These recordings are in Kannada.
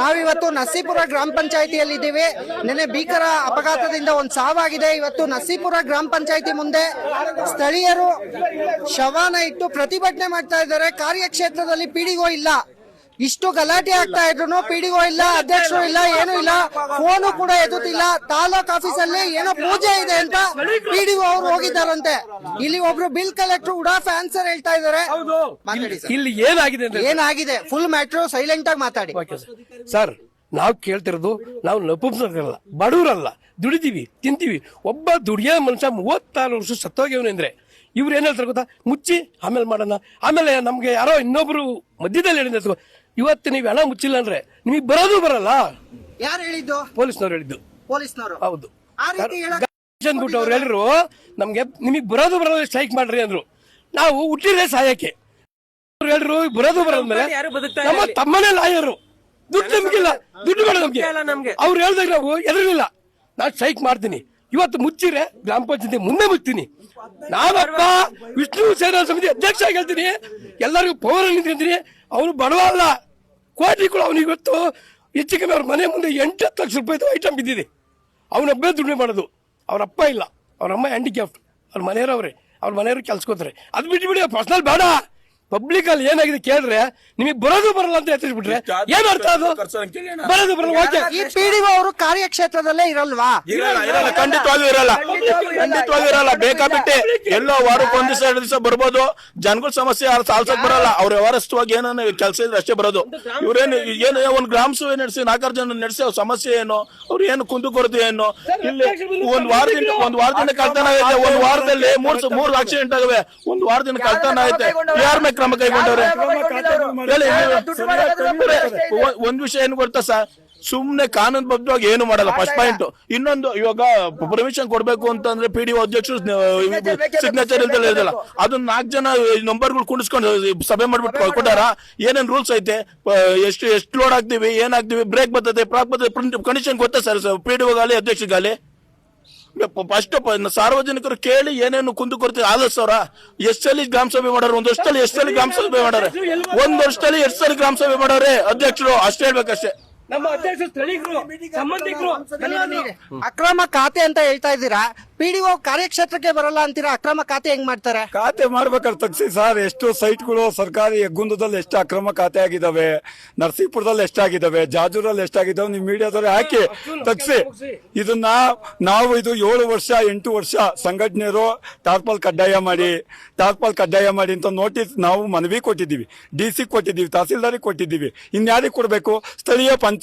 ನಾವಿವತ್ತು ನಸೀಪುರ ಗ್ರಾಮ ಪಂಚಾಯಿತಿಯಲ್ಲಿ ಇದ್ದೀವಿ ನಿನ್ನೆ ಭೀಕರ ಅಪಘಾತದಿಂದ ಒಂದು ಸಾವಾಗಿದೆ. ಇವತ್ತು ನಸೀಪುರ ಗ್ರಾಮ ಪಂಚಾಯಿತಿ ಮುಂದೆ ಸ್ಥಳೀಯರು ಶವಾನ ಇಟ್ಟು ಪ್ರತಿಭಟನೆ ಮಾಡ್ತಾ ಇದ್ದಾರೆ. ಕಾರ್ಯಕ್ಷೇತ್ರದಲ್ಲಿ ಪಿಡಿಒ ಇಲ್ಲ. ಇಷ್ಟು ಗಲಾಟೆ ಆಗ್ತಾ ಇದ್ರು ಪಿಡಿಒ ಇಲ್ಲ ಅಧ್ಯಕ್ಷರು ಇಲ್ಲ ಏನು ಇಲ್ಲ ಫೋನು ಕೂಡ ಎದುತ್ತಿಲ್ಲ ತಾಲೂಕ್ ಆಫೀಸಲ್ಲಿ ಏನೋ ಪೂಜೆ ಇದೆ ಅಂತ ಪಿಡಿಒ ಅವರು ಹೋಗಿದ್ದಾರಂತೆ. ಇಲ್ಲಿ ಒಬ್ರು ಬಿಲ್ ಕಲೆಕ್ಟರ್ ಉಡಾಫ್ ಆನ್ಸರ್ ಹೇಳ್ತಾ ಇದಾರೆ ಇಲ್ಲಿ ಏನಾಗಿದೆ ಅಂದ್ರೆ ಏನಾಗಿದೆ? ಫುಲ್ ಮ್ಯಾಟ್ರು ಸೈಲೆಂಟ್ ಆಗಿ ಮಾತಾಡಿ. ಸರ್ ನಾವು ಕೇಳ್ತಿರೋದು ನಾವು ನಪುಂಸಕರಲ್ಲ ಬಡವರಲ್ಲ ದುಡಿತೀವಿ ತಿಂತೀವಿ. ಒಬ್ಬ ದುಡಿಯೋ ಮನುಷ್ಯ ಮೂವತ್ತಾರು ವರ್ಷ ಸತ್ತೋಗ್ಯವನು ಅಂದ್ರೆ ಇವ್ರು ಏನ್ ಹೇಳ್ತಾರೆ ಗೊತ್ತಾ? ಮುಚ್ಚಿ ಆಮೇಲೆ ಮಾಡೋಣ. ಆಮೇಲೆ ನಮ್ಗೆ ಯಾರೋ ಇನ್ನೊಬ್ರು ಮಧ್ಯದಲ್ಲಿ ಹೇಳಿದ್ರು ಇವತ್ತು ನೀವು ಹಣ ಮುಚ್ಚಿಲ್ಲ ಅಂದ್ರೆ ನಿಮಗೆ ಬರೋದು ಬರಲ್ಲ. ಯಾರು ಹೇಳಿದ್ದು? ಪೊಲೀಸ್ನವ್ರು ಹೇಳಿದ್ದು. ಪೊಲೀಸ್ನವರು? ಹೌದು. ಆ ರೀತಿ ಹೇಳಕ್ ಅಂದ್ಬಿಟ್ಟು ಅವ್ರು ಹೇಳಿದ್ರು ನಮ್ಗೆ ನಿಮಗೆ ಬರೋದು ಬರಲ್ಲ ಸ್ಟ್ರೈಕ್ ಮಾಡ್ರಿ ಅಂದ್ರು. ನಾವು ಹುಟ್ಟಿದ್ರೆ ಸಾಯಕ್ಕೆ. ಅವ್ರು ಹೇಳಿದ್ರು ಬರೋದು ಬರೋದ್ಮೇಲೆ ಯಾರು ಬದುಕ್ತಾ ನಮ್ಮ ತಮ್ಮನೇ ಲಾಯರು. ದುಡ್ಡು ನಮ್ಗಿಲ್ಲ. ದುಡ್ಡು ಬೇಡ ನಮ್ಗೆ. ಇಲ್ಲ ನಮ್ಗೆ. ಅವ್ರು ಹೇಳ್ದಾಗ ನಾವು ಎದುರಿಲ್ಲ. ನಾನು ಸ್ಟ್ರೈಕ್ ಮಾಡ್ತೀನಿ. ಇವತ್ತು ಮುಚ್ಚಿರೆ ಗ್ರಾಮ ಪಂಚಾಯತಿ ಮುಂದೆ ಮುಚ್ತೀನಿ. ನಾನಪ್ಪ ವಿಷ್ಣು ಸೇನಾ ಸಮಿತಿ ಅಧ್ಯಕ್ಷ ಆಗಿ ಹೇಳ್ತೀನಿ ಎಲ್ಲರಿಗೂ ಪೌರ ನಿಂತಿರ್ತೀನಿ. ಅವನು ಬಡವ ಅಲ್ಲ ಕೋಟಿಗಳು ಕೂಡ ಇವತ್ತು ಹೆಚ್ಚು ಕಮ್ಮಿ ಅವ್ರ ಮನೆ ಮುಂದೆ ಎಂಟು ಹತ್ತು ಲಕ್ಷ ರೂಪಾಯಿ ಐಟಮ್ ಬಿದ್ದಿದೆ. ಅವನೊಬ್ಬೇ ದುಡಿಮೆ ಮಾಡೋದು. ಅವ್ರ ಅಪ್ಪ ಇಲ್ಲ. ಅವ್ರ ಅಮ್ಮ ಹ್ಯಾಂಡಿಕ್ಯಾಫ್ಟ್ ಅವ್ರ ಮನೆಯವ್ರವ್ರೆ. ಅವ್ರ ಮನೆಯವ್ರು ಕೆಲ್ಸಕೋತಾರೆ ಅದು ಬಿಟ್ಬಿಡಿ ಪರ್ಸನಲ್ ಬೇಡ. ಪಬ್ಲಿಕ್ ಅಲ್ಲಿ ಏನಾಗಿದೆ ಕೇಳ್ರೆ ನಿಮಗೆ ಬರೋದು ಬರಲ್ಲ ಅಂತ ಎತ್ತಿಸ್ಬಿಟ್ರೆ ಏನ್ ಅರ್ಥ ಅದು? ಬರೋದು ಬರಲ್ಲ ಓಕೆ. ಈ ಪಿಡಿಒ ಅವರು ಕಾರ್ಯಕ್ಷೇತ್ರದಲ್ಲೇ ಇರಲ್ವಾ? ಇರಲ್ಲ ಇರಲ್ಲ ಖಂಡಿತವಾಗ್ಲೂ ಇರಲ್ಲ. ಖಂಡಿತವಾಗಿ ಇರಲ್ಲ. ಬೇಕಾಬಿಟ್ಟೆ ಎಲ್ಲೋ ವಾರಕ್ಕೆ ಒಂದ್ ದಿವಸ ಎರಡು ದಿವಸ ಬರ್ಬೋದು. ಜನಗಳ ಸಮಸ್ಯೆ ಯಾರು ಸಾಲ್ಸಕ್ ಬರಲ್ಲ. ಅವ್ರ ವ್ಯವಹಾರಸ್ತವಾಗಿ ಏನನ್ನ ಕೆಲಸ ಇದ್ರೆ ಅಷ್ಟೇ ಬರೋದು. ಇವ್ರೇನು ಏನು ಒಂದ್ ಗ್ರಾಮ ಸಭೆ ನಡೆಸಿ ನಾಲ್ಕಾರು ಜನ ನಡೆಸಿ ಅವ್ರ ಸಮಸ್ಯೆ ಏನು? ಅವ್ರು ಏನು ಕುಂದು ಕೊರತೆ ಏನು? ಇಲ್ಲಿ ಒಂದ್ ವಾರದಿಂದ ಒಂದ್ ವಾರದಿಂದ ಕಳ್ತನ ಒಂದ್ ವಾರದಲ್ಲಿ ಮೂರ್ ಮೂರ್ ಆಕ್ಸಿಡೆಂಟ್ ಆಗವೆ. ಒಂದ್ ವಾರದಿಂದ ಕಳ್ತನ ಐತೆ. ಯಾರ ಮೇಲೆ ಕ್ರಮ ಕೈಗೊಂಡವ್ರೆ? ಒಂದ್ ವಿಷಯ ಏನು ಗೊತ್ತಾ ಸರ್? ಸುಮ್ನೆ ಕಾನೂನು ಬದ್ಧವಾಗಿ ಏನು ಮಾಡಲ್ಲ ಫಸ್ಟ್ ಪಾಯಿಂಟ್ ಇನ್ನೊಂದು ಇವಾಗ ಪರ್ಮಿಷನ್ ಕೊಡ್ಬೇಕು ಅಂತಂದ್ರೆ ಪಿ ಡಿ ಅಧ್ಯಕ್ಷರು ಸಿಗ್ನೇಚರ್ ಇಲ್ದಲ್ಲ ಇರಲ್ಲ. ಅದನ್ನ ನಾಲ್ಕು ಜನ ನಂಬರ್ಗಳು ಕುಣಿಸ್ಕೊಂಡು ಸಭೆ ಮಾಡ್ಬಿಟ್ಟು ಕೊಟ್ಟಾರ? ಏನೇನ್ ರೂಲ್ಸ್ ಐತೆ? ಎಷ್ಟು ಎಷ್ಟು ಲೋಡ್ ಹಾಕ್ತಿವಿ ಏನ್ ಹಾಕ್ತಿವಿ? ಬ್ರೇಕ್ ಬರ್ತದೆ ಪ್ರಾಕ್ ಬರ್ತದೆ ಕಂಡೀಷನ್ ಗೊತ್ತಾ ಸರ್? ಪಿ ಡಿ ಗಾಲಿ ಅಧ್ಯಕ್ಷಗಾಲಿ ಫಸ್ಟ್ ಸಾರ್ವಜನಿಕರು ಕೇಳಿ ಏನೇನು ಕುಂದು ಕೊಡ್ತೀವಿ. ಆಲಸ್ಸವ್ರ ಎಷ್ಟು ಎಷ್ಟಲ್ಲಿ ಗ್ರಾಮ ಸಭೆ ಮಾಡೋರು? ಒಂದ್ ವರ್ಷದಲ್ಲಿ ಎಷ್ಟಲ್ಲಿ ಗ್ರಾಮ ಸಭೆ ಮಾಡೋರೆ? ಒಂದ್ ವರ್ಷದಲ್ಲಿ ಎಷ್ಟಲ್ಲಿ ಗ್ರಾಮ ಸಭೆ ಮಾಡೋರೆ? ಅಧ್ಯಕ್ಷರು, ಅಷ್ಟೇ ಹೇಳ್ಬೇಕಷ್ಟೇ. ನಮ್ಮ ಅಧ್ಯಕ್ಷ ಸ್ಥಳೀಕರು ಸಂಬಂಧಿಕರು ಅಕ್ರಮ ಖಾತೆ ಅಂತ ಹೇಳ್ತಾ ಇದ್ದೀರಾ? ಪಿಡಿಒ ಕಾರ್ಯಕ್ಷೇತ್ರಕ್ಕೆ ಬರಲ್ಲ ಅಂತೀರಾ? ಅಕ್ರಮ ಖಾತೆ ಹೆಂಗ್ ಮಾಡ್ತಾರೆ? ಖಾತೆ ಮಾಡ್ಬೇಕಾದ್ರೆ ತಗ್ಸಿ ಸರ್ ಎಷ್ಟು ಸೈಟ್ಗಳು ಸರ್ಕಾರಿ ಹೆಗ್ಗುಂದದಲ್ಲಿ ಎಷ್ಟು ಅಕ್ರಮ ಖಾತೆ ಆಗಿದಾವೆ ನರಸೀಪುರದಲ್ಲಿ ಎಷ್ಟಾಗಿದಾವೆ ಜಾಜೂರಲ್ಲಿ ಎಷ್ಟಾಗಿದಾವೆ ನಿಮ್ಮ ಮೀಡಿಯಾದಲ್ಲಿ ಹಾಕಿ ತಗ್ಸಿ. ಇದನ್ನ ನಾವು ಇದು ಏಳು ವರ್ಷ ಎಂಟು ವರ್ಷ ಸಂಘಟನೆಯರು ಟಾರ್ಪಲ್ ಕಡ್ಡಾಯ ಮಾಡಿ ಟಾರ್ಪಲ್ ಕಡ್ಡಾಯ ಮಾಡಿ ಅಂತ ನೋಟಿಸ್ ನಾವು ಮನವಿ ಕೊಟ್ಟಿದ್ದೀವಿ. ಡಿ ಸಿ ಕೊಟ್ಟಿದ್ದೀವಿ ತಹಸೀಲ್ದಾರಿಗೆ ಕೊಟ್ಟಿದ್ದೀವಿ. ಇನ್ಯಾರಿಗೆ ಕೊಡಬೇಕು? ಸ್ಥಳೀಯ ಪಂಚಾಯತಿ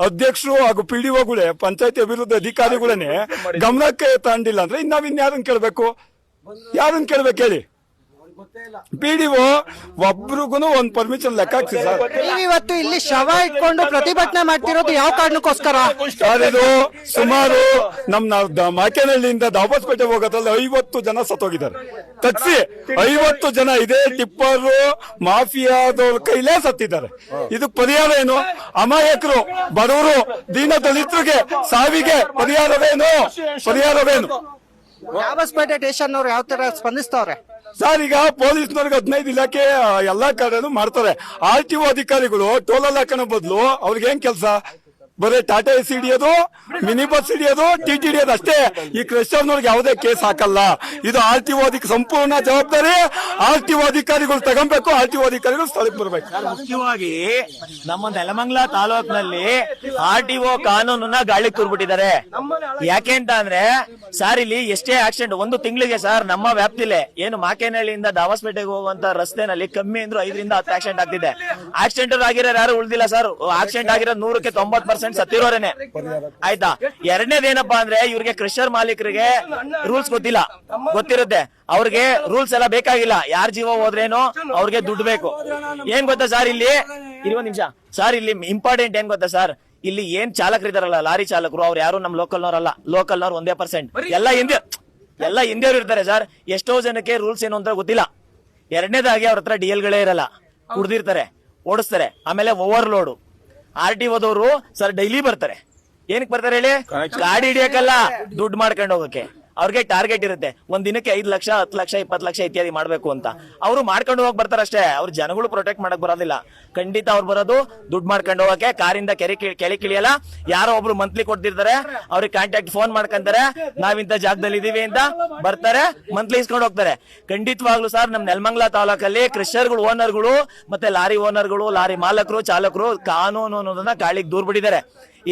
ಅಧ್ಯಕ್ಷರು ಹಾಗೂ ಪಿ ಡಿ ಒಗಳೇ ಪಂಚಾಯತಿ ಅಭಿವೃದ್ಧಿ ಅಧಿಕಾರಿಗಳೇ ಗಮನಕ್ಕೆ ತಗೊಂಡಿಲ್ಲ ಅಂದ್ರೆ ಇನ್ನು ನಾವ್ ಇನ್ಯಾರನ್ನ ಕೇಳಬೇಕು? ಯಾರನ್ನ ಕೇಳ್ಬೇಕು ಹೇಳಿ? ಪಿ ಡಿ ಒ ಒಬ್ರಿಗೂ ಒಂದ್ ಪರ್ಮಿಷನ್ ಲೆಕ್ಕ ಹಾಕ್ಸಿ ಸರ್. ನೀವಿವತ್ತು ಇಲ್ಲಿ ಶವ ಇಟ್ಕೊಂಡು ಪ್ರತಿಭಟನೆ ಮಾಡ್ತಿರೋದು ಯಾವ ಕಾರಣಕ್ಕೋಸ್ಕರ? ಸರ್ ಇದು ಸುಮಾರು ನಮ್ ನಾವ್ ದ- ಮಾಕೇನಹಳ್ಳಿಯಿಂದ ದಾಬಸ್ಪೇಟೆ ಹೋಗೋದ್ರಲ್ಲಿ ಐವತ್ತು ಜನ ಸತ್ತೋಗಿದ್ದಾರೆ. ತಗ್ಸಿ ಐವತ್ತು ಜನ ಇದೇ ಟಿಪ್ಪರ್ ಮಾಫಿಯಾದವ್ರ ಕೈಲೇ ಸತ್ತಿದ್ದಾರೆ. ಇದು ಪರಿಹಾರ ಏನು? ಅಮಾಯಕರು ಬಡವರು ದೀನ ದಲಿತರಿಗೆ ಸಾವಿಗೆ ಪರಿಹಾರವೇನು? ಪರಿಹಾರವೇನು? ದಾಬಸ್ಪೇಟೆ ಸ್ಟೇಷನ್ ಅವ್ರು ಯಾವ ತರ ಸ್ಪಂದಿಸ್ತವ್ರೆ? ಸರ್, ಈಗ ಪೊಲೀಸ್ನವ್ರಿಗೆ ಹದಿನೈದು ಇಲಾಖೆ ಎಲ್ಲಾ ಕಡೆನೂ ಮಾಡ್ತಾರೆ. ಆರ್ ಟಿ ಒ ಅಧಿಕಾರಿಗಳು ಟೋಲಲ್ ಹಾಕೋಣ ಬದಲು ಅವ್ರಿಗೆ ಏನ್ ಕೆಲಸ? ಬರೀ ಟಾಟಾ ಎಸ್ ಹಿಡಿಯೋದು ಮಿನಿ ಬಸ್ ಹಿಡಿಯೋದು ಟಿ ಟಿ ಹಿಡಿಯೋದು ಅಷ್ಟೇ. ಈ ಕ್ರಿಶ್ಚಿಯನ್ನವ್ರಿಗೆ ಯಾವುದೇ ಕೇಸ್ ಹಾಕಲ್ಲ. ಇದು ಆರ್ ಟಿ ಒ ಸಂಪೂರ್ಣ ಜವಾಬ್ದಾರಿ. ಆರ್ ಟಿ ಅಧಿಕಾರಿಗಳು ತಗೊಬೇಕು ಆರ್ ಟಿ ಅಧಿಕಾರಿಗಳು ಸ್ಥಳಕ್ಕೆ ಬರ್ಬೇಕು. ಮುಖ್ಯವಾಗಿ ನಮ್ಮ ನೆಲಮಂಗ್ಲ ತಾಲೂಕಿನಲ್ಲಿ ಆರ್ ಟಿ ಒ ಕಾನೂನನ್ನ ಗಾಳಿ ತೂರ್ಬಿಟ್ಟಿದ್ದಾರೆ. ಯಾಕೆ ಅಂತ ಅಂದ್ರೆ ಸರ್ ಇಲ್ಲಿ ಎಷ್ಟೇ ಆಕ್ಸಿಡೆಂಟ್ ಒಂದು ತಿಂಗಳಿಗೆ ಸರ್ ನಮ್ಮ ವ್ಯಾಪ್ತಿಲೆ ಏನು ಮಾಕೇನಹಳ್ಳಿಯಿಂದ ದಾವಸ್ಪೇಟೆಗೆ ಹೋಗುವಂತ ರಸ್ತೆನಲ್ಲಿ ಕಮ್ಮಿ ಅಂದ್ರೆ ಐದರಿಂದ ಹತ್ತು ಆಕ್ಸಿಡೆಂಟ್ ಆಗ್ತಿದೆ. ಆಕ್ಸಿಡೆಂಟ್ ಆಗಿರೋ ಯಾರು ಉಳಿದಿಲ್ಲ ಸರ್. ಆಕ್ಸಿಡೆಂಟ್ ಆಗಿರೋ ನೂರಕ್ಕೆ ತೊಂಬತ್ ಪರ್ಸೆಂಟ್ ಸತ್ತಿರೋರೇನೆ ಆಯ್ತಾ? ಎರಡನೇದು ಏನಪ್ಪಾ ಅಂದ್ರೆ ಇವ್ರಿಗೆ ಕ್ರಷರ್ ಮಾಲೀಕರಿಗೆ ರೂಲ್ಸ್ ಗೊತ್ತಿಲ್ಲ. ಗೊತ್ತಿರುತ್ತೆ. ಅವ್ರಿಗೆ ರೂಲ್ಸ್ ಎಲ್ಲ ಬೇಕಾಗಿಲ್ಲ. ಯಾರ ಜೀವ ಹೋದ್ರೇನು ಅವ್ರಿಗೆ ದುಡ್ಡು ಬೇಕು. ಏನ್ ಗೊತ್ತಾ ಸರ್ ಇಲ್ಲಿ? ಇರುವ ನಿಮಿಷ. ಸರ್ ಇಲ್ಲಿ ಇಂಪಾರ್ಟೆಂಟ್ ಏನ್ ಗೊತ್ತಾ ಸರ್? ಇಲ್ಲಿ ಏನ್ ಚಾಲಕರು ಇದಾರಲ್ಲ ಲಾರಿ ಚಾಲಕರು, ಅವ್ರು ಯಾರು ನಮ್ ಲೋಕಲ್ನವ್ರಲ್ಲ. ಲೋಕಲ್ನವ್ರು ಒಂದೇ ಪರ್ಸೆಂಟ್ ಎಲ್ಲ ಹಿಂದೆ, ಎಲ್ಲ ಹಿಂದಿಯವ್ರು ಇರ್ತಾರೆ ಸರ್. ಎಷ್ಟೋ ಜನಕ್ಕೆ ರೂಲ್ಸ್ ಏನು ಅಂತ ಗೊತ್ತಿಲ್ಲ. ಎರಡನೇದಾಗಿ ಅವ್ರ ಹತ್ರ ಡಿ ಗಳೇ ಇರಲ್ಲ. ಕುಡ್ದಿರ್ತಾರೆ, ಓಡಿಸ್ತಾರೆ. ಆಮೇಲೆ ಓವರ್ಲೋಡು ಆರ್ ಟಿ ಓದವರು ಸರ್ ಡೈಲಿ ಬರ್ತಾರೆ. ಏನಕ್ಕೆ ಬರ್ತಾರೆ ಹೇಳಿ? ಗಾಡಿ ಹಿಡಿಯಕ್ಕಲ್ಲ ದುಡ್ಡು ಮಾಡ್ಕೊಂಡು ಹೋಗಕ್ಕೆ. ಅವ್ರಿಗೆ ಟಾರ್ಗೆಟ್ ಇರುತ್ತೆ. ಒಂದ್ ದಿನಕ್ಕೆ ಐದು ಲಕ್ಷ, ಹತ್ತು ಲಕ್ಷ, ಇಪ್ಪತ್ತು ಲಕ್ಷ ಇತ್ಯಾದಿ ಮಾಡ್ಬೇಕು ಅಂತ. ಅವರು ಮಾಡ್ಕೊಂಡು ಹೋಗಿ ಬರ್ತಾರೆ ಅಷ್ಟೇ ಅವ್ರ ಜನಗಳು ಪ್ರೊಟೆಕ್ಟ್ ಮಾಡಕ್ ಬರೋದಿಲ್ಲ. ಖಂಡಿತ ಅವ್ರು ಬರೋದು ದುಡ್ಡು ಮಾಡ್ಕೊಂಡು ಹೋಗಕ್ಕೆ, ಕಾರಿಂದ ಕೆರೆ ಕೆಳ ಕಿಳಿಯಲ್ಲ. ಯಾರೋ ಒಬ್ರು ಮಂತ್ಲಿ ಕೊಡ್ತಿರ್ತಾರೆ, ಅವ್ರಿಗೆ ಕಾಂಟ್ಯಾಕ್ಟ್ ಫೋನ್ ಮಾಡ್ಕೊಂತಾರೆ. ನಾವಿಂತ ಜಾಗದಲ್ಲಿ ಇದೀವಿ ಅಂತ ಬರ್ತಾರೆ ಮಂತ್ಲಿ ಇಸ್ಕೊಂಡು ಹೋಗ್ತಾರೆ. ಖಂಡಿತವಾಗ್ಲೂ ಸರ್, ನಮ್ ನೆಲಮಂಗ್ಲ ತಾಲೂಕಲ್ಲಿ ಕ್ರಿಶ್ಚರ್ಗಳು ಓನರ್ಗಳು ಮತ್ತೆ ಲಾರಿ ಓನರ್ಗಳು ಲಾರಿ ಮಾಲಕರು, ಚಾಲಕರು, ಕಾನೂನು ಅನ್ನೋದನ್ನ ಗಾಳಿಗೆ ದೂರ್ ಬಿಟ್ಟಿದ್ದಾರೆ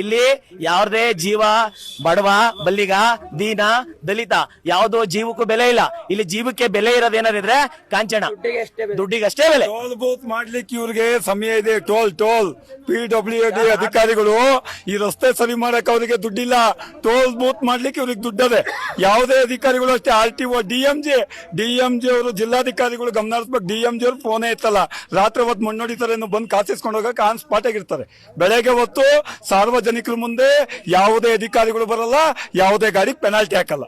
ಇಲ್ಲಿ ಯಾವ್ದೇ ಜೀವ, ಬಡವ, ಬಲ್ಲಿಗ, ದೀನ, ದಲಿತ ಯಾವ್ದೋ ಜೀವಕ್ಕೂ ಬೆಲೆ ಇಲ್ಲ. ಇಲ್ಲಿ ಜೀವಕ್ಕೆ ಬೆಲೆ ಇರೋದೇನಾದ್ರೆ ಕಾಂಚನ ದುಡ್ಡಿಗೆ ಅಷ್ಟೇ ಬೆಲೆ. ಟೋಲ್ ಬೂತ್ ಮಾಡ್ಲಿಕ್ಕೆ ಇವ್ರಿಗೆ ಸಮಯ ಇದೆ. Toll toll. P W D ಅಧಿಕಾರಿಗಳು ಈ ರಸ್ತೆ ಸರಿ ಮಾಡಕ್ ಅವರಿಗೆ ದುಡ್ಡಿಲ್ಲ. ಟೋಲ್ ಬೂತ್ ಮಾಡ್ಲಿಕ್ಕೆ ಇವ್ರಿಗೆ ದುಡ್ಡದೆ. ಯಾವುದೇ ಅಧಿಕಾರಿಗಳು ಅಷ್ಟೇ. R T O, D M G. ಅವರು ಜಿಲ್ಲಾಧಿಕಾರಿಗಳು ಗಮನ ಹರಿಸ್ಬೇಕು ಡಿ ಎಂ ಜಿ ಅವರು ಫೋನೇ ಎತ್ತಲ್ಲ. ರಾತ್ರಿ ಹೊತ್ತು ಮಣ್ಣು ಹೊಡಿತಾರೆ ಇನ್ನು ಬಂದು ಕಾಸಿಸ್ಕೊಂಡು ಹೋಗಕ್ಕೆ ಆನ್ ಸ್ಪಾಟ್ ಆಗಿರ್ತಾರೆ. ಬೆಳಗ್ಗೆ ಹೊತ್ತು ಸಾರ್ವಜನಿಕರ ಮುಂದೆ ಯಾವುದೇ ಅಧಿಕಾರಿಗಳು ಬರಲ್ಲ, ಯಾವುದೇ ಗಾಡಿ ಪೆನಾಲ್ಟಿ ಹಾಕಲ್ಲ.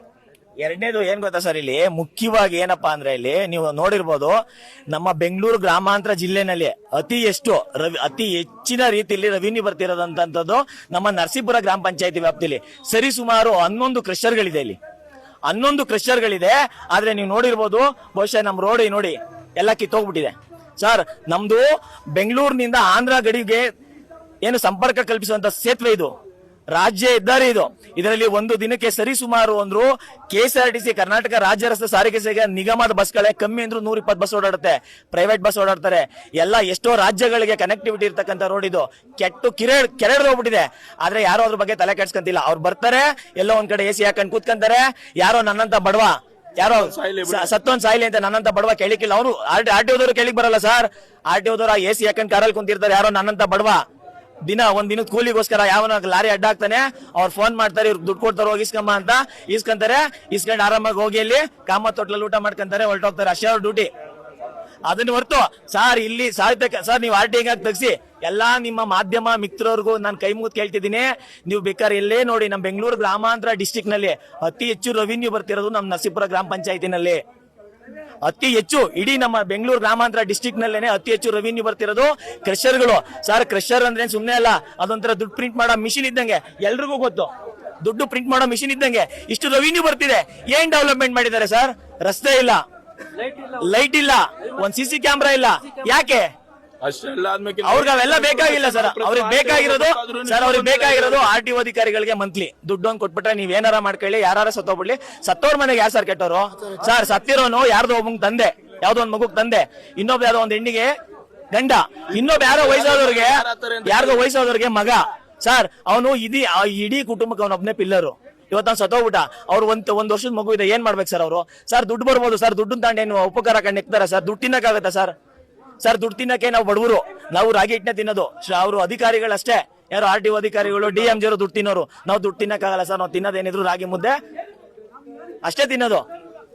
ಎರಡನೇದು ಏನ್ ಗೊತ್ತಾ ಸರ್ ಇಲ್ಲಿ? ಮುಖ್ಯವಾಗಿ ಏನಪ್ಪಾ ಅಂದ್ರೆ ಇಲ್ಲಿ ನೀವು ನೋಡಿರ್ಬೋದು, ನಮ್ಮ ಬೆಂಗಳೂರು ಗ್ರಾಮಾಂತರ ಜಿಲ್ಲೆನಲ್ಲಿ ಅತಿ ಎಷ್ಟು ರವಿ, ಅತಿ ಹೆಚ್ಚಿನ ರೀತಿಯಲ್ಲಿ ರೆವಿನ್ಯೂ ಬರ್ತಿರೋದಂತದ್ದು ನಮ್ಮ ನರಸೀಪುರ ಗ್ರಾಮ ಪಂಚಾಯತಿ ವ್ಯಾಪ್ತಿಯಲ್ಲಿ ಸರಿ ಸುಮಾರು ಹನ್ನೊಂದು ಕ್ರಷರ್ಗಳಿದೆ ಇಲ್ಲಿ. ಹನ್ನೊಂದು ಕ್ರಷರ್ಗಳಿದೆ, ಆದ್ರೆ ನೀವು ನೋಡಿರ್ಬೋದು, ಬಹುಶಃ ನಮ್ಮ ರೋಡಿ ನೋಡಿ ಎಲ್ಲ ಕಿತ್ತೋಗ್ಬಿಟ್ಟಿದೆ. ಸರ್, ನಮ್ದು ಬೆಂಗಳೂರಿನಿಂದ ಆಂಧ್ರ ಗಡಿಗೆ ಏನು ಸಂಪರ್ಕ ಕಲ್ಪಿಸುವಂತ ಸೇತುವೆ ಇದು? ರಾಜ್ಯ ಹೆದ್ದಾರಿ ಇದು. ಇದರಲ್ಲಿ ಒಂದು ದಿನಕ್ಕೆ ಸರಿ ಸುಮಾರು ಅಂದ್ರು ಕೆಎಸ್ಆರ್ಟಿಸಿ ಕರ್ನಾಟಕ ರಾಜ್ಯ ರಸ್ತೆ ಸಾರಿಗೆ ಸೇವೆ ನಿಗಮದ ಬಸ್ಗಳೇ ಕಮ್ಮಿ ಅಂದ್ರೂ ನೂರ ಇಪ್ಪತ್ತು ಬಸ್ ಓಡಾಡುತ್ತೆ. ಪ್ರೈವೇಟ್ ಬಸ್ ಓಡಾಡ್ತಾರೆ. ಎಲ್ಲ ಎಷ್ಟೋ ರಾಜ್ಯಗಳಿಗೆ ಕನೆಕ್ಟಿವಿಟಿ ಇರ್ತಕ್ಕಂಥ ರೋಡ್ ಇದು. ಕೆಟ್ಟು ಕಿರೆ ಕೆರೆಡ್ ಹೋಗ್ಬಿಟ್ಟಿದೆ. ಆದ್ರೆ ಯಾರೋ ಅದ್ರ ಬಗ್ಗೆ ತಲೆ ಕೆಡ್ಸ್ಕೊಂತಿಲ್ಲ. ಅವ್ರು ಬರ್ತಾರೆ ಎಲ್ಲೋ ಒಂದ್ ಕಡೆ ಎ ಸಿ ಹಾಕೊಂಡ್ ಕೂತ್ಕೊಂತಾರೆ. ಯಾರೋ ನನ್ನಂತ ಬಡವ ಯಾರೋ ಸತ್ತೊಂದ್ ಸಾಯಿಲಿ ಅಂತ ನನ್ನಂತ ಬಡವ ಕೇಳಿಕಿಲ್ಲ ಅವರು ಆರ್ ಟಿ ಓದವರು ಕೇಳಿಕ್ ಬರಲ್ಲ ಸರ್. ಆರ್ ಟಿ ಓದವರು ಎ ಸಿ ಹಾಕೊಂಡ್ ಕಾರಲ್ಲಿ ಕುಂತಿರ್ತಾರೆ. ಯಾರೋ ನನ್ನಂತ ಬಡವ. ದಿನ, ಒಂದ್ ದಿನದ ಕೂಲಿಗೋಸ್ಕರ ಯಾವನ ಲಾರಿ ಅಡ್ಡ ಹಾಕ್ತಾನೆ, ಅವ್ರು ಫೋನ್ ಮಾಡ್ತಾರೆ, ಇವ್ರು ದುಡ್ಡು ಕೊಡ್ತಾರೆ, ಹೋಗಿ ಇಸ್ಕಮ್ಮ ಅಂತ. ಇಸ್ಕೊಂತಾರೆ ಇಸ್ಕೊಂಡು ಆರಾಮಾಗಿ ಹೋಗಿ ಅಲ್ಲಿ ಕಾಮ ತೊಟ್ಲಲ್ಲಿ ಊಟ ಮಾಡ್ಕೊಂತಾರೆ, ಹೊರಟೋಗ್ತಾರೆ, ಅಷ್ಟೇ ಅವ್ರ ಡ್ಯೂಟಿ. ಅದನ್ನ ಹೊರತು, ಸರ್, ಇಲ್ಲಿ ಸಾಹಿತ್ಯ ಸರ್, ನೀವು ಆರ್ ಟಿ ಆಗಿ ತೆಗ್ಸಿ, ಎಲ್ಲಾ ನಿಮ್ಮ ಮಾಧ್ಯಮ ಮಿತ್ರರಿಗೂ ನಾನು ಕೈ ಮುಗಿದು ಕೇಳ್ತಿದ್ದೀನಿ. ನೀವು ಬೇಕಾದ್ರೆ ಎಲ್ಲೇ ನೋಡಿ ನಮ್ಮ ಬೆಂಗಳೂರು ಗ್ರಾಮಾಂತರ ಡಿಸ್ಟಿಕ್ನಲ್ಲಿ ಅತಿ ಹೆಚ್ಚು ರೆವಿನ್ಯೂ ಬರ್ತಿರೋದು ನಮ್ಮ ನರಸೀಪುರ ಗ್ರಾಮ ಪಂಚಾಯತಿನಲ್ಲಿ. ಅತಿ ಹೆಚ್ಚು ಇಡೀ ನಮ್ಮ ಬೆಂಗಳೂರು ಗ್ರಾಮಾಂತರ ಡಿಸ್ಟಿಕ್ ನಲ್ಲೇನೆ ಅತಿ ಹೆಚ್ಚು ರೆವಿನ್ಯೂ ಬರ್ತಿರೋದು ಕ್ರಷರ್ಗಳು ಸರ್ ಕ್ರಷರ್ ಅಂದ್ರೆ ಸುಮ್ಮನೆ ಅಲ್ಲ ಅದೊಂಥರ ದುಡ್ಡು ಪ್ರಿಂಟ್ ಮಾಡೋ ಮಿಷಿನ್ ಇದ್ದಂಗೆ. ಎಲ್ರಿಗೂ ಗೊತ್ತು. ದುಡ್ಡು ಪ್ರಿಂಟ್ ಮಾಡೋ ಮಿಷಿನ್ ಇದ್ದಂಗೆ. ಇಷ್ಟು ರೆವಿನ್ಯೂ ಬರ್ತಿದೆ. ಏನ್ ಡೆವಲಪ್ಮೆಂಟ್ ಮಾಡಿದ್ದಾರೆ ಸರ್? ರಸ್ತೆ ಇಲ್ಲ. ಲೈಟ್ ಇಲ್ಲ. ಒಂದ್ ಸಿ ಸಿ ಕ್ಯಾಮ್ರಾ ಇಲ್ಲ. ಯಾಕೆ? ಅಷ್ಟೆಲ್ಲ ಆದ್ಮೇಲೆ ಅವ್ರಿಗೆ ಅವೆಲ್ಲ ಬೇಕಾಗಿಲ್ಲ ಸರ್. ಅವ್ರಿಗೆ ಬೇಕಾಗಿರೋದು ಸರ್ ಅವ್ರಿಗೆ ಬೇಕಾಗಿರೋದು ಆರ್ ಟಿ ಅಧಿಕಾರಿಗಳಿಗೆ ಮಂತ್ಲಿ ದುಡ್ಡು ಒಂದು ಕೊಟ್ಬಿಟ್ರೆ ನೀವ್ ಏನಾರ ಮಾಡ್ಕೊಳ್ಳಿ ಯಾರು ಸತ್ತೋಗ್ಬಿಡ್ಲಿ. ಸತ್ತೋರ್ ಮನೆಗೆ ಯಾರು ಸರ್ ಕೆಟ್ಟೋರು ಸರ್ ಸತ್ತಿರೋನು ಯಾರ್ದೋ ಒಬ್ಬಂಗ್ ತಂದೆ ಯಾವ್ದೋ ಒಂದ್ ಮಗುಗ್ ತಂದೆ. ಇನ್ನೊಬ್ಬ ಯಾವ್ದೋ ಒಂದ್ ಹೆಣ್ಣಿಗೆ ಗಂಡ. ಇನ್ನೊಬ್ಬ ಯಾರೋ ವಯಸ್ಸಾದವ್ರಿಗೆ ಯಾರಿಗೋ ವಯಸ್ಸಾದವ್ರಿಗೆ ಮಗ. ಸರ್ ಅವನು ಇದೀ ಆ ಇಡೀ ಕುಟುಂಬಕ್ಕೆ ಅವನೊಬ್ನೇ ಪಿಲ್ಲರು. ಇವತ್ತು ಅವ್ನು ಸತ್ತೋಗ್ಬಿಟ್ಟ. ಅವ್ರು ಒಂದ್ ಒಂದ್ ವರ್ಷದ ಮಗು ಇದೆ ಏನ್ ಮಾಡ್ಬೇಕು ಸರ್ ಅವರು? ಸರ್ ದುಡ್ಡು ಬರ್ಬೋದು. ಸರ್ ದುಡ್ಡು ತಾಂಡ್ ಏನು ಉಪಕಾರ ಕಂಡು ಸರ್? ದುಡ್ಡು ತಿನ್ನಕ್ಕಾಗತ್ತಾ ಸರ್? ಸರ್ ದುಡ್ಡು ತಿನ್ನಕ್ಕೆ ನಾವು ಬಡವರು. ನಾವು ರಾಗಿ ಹಿಟ್ಟನ್ನ ತಿನ್ನೋದು. ಅವರು ಅಧಿಕಾರಿಗಳಷ್ಟೇ. ಯಾರು ಆರ್ ಟಿ ಅಧಿಕಾರಿಗಳು, ಡಿ ಎಂ ದುಡ್ಡು ತಿನ್ನೋರು. ನಾವು ದುಡ್ಡು ತಿನ್ನಕ್ಕಾಗಲ್ಲ ಸರ್, ನಾವು ತಿನ್ನೋದೇನಿದ್ರು ರಾಗಿ ಮುದ್ದೆ. ಅಷ್ಟೇ ತಿನ್ನೋದು.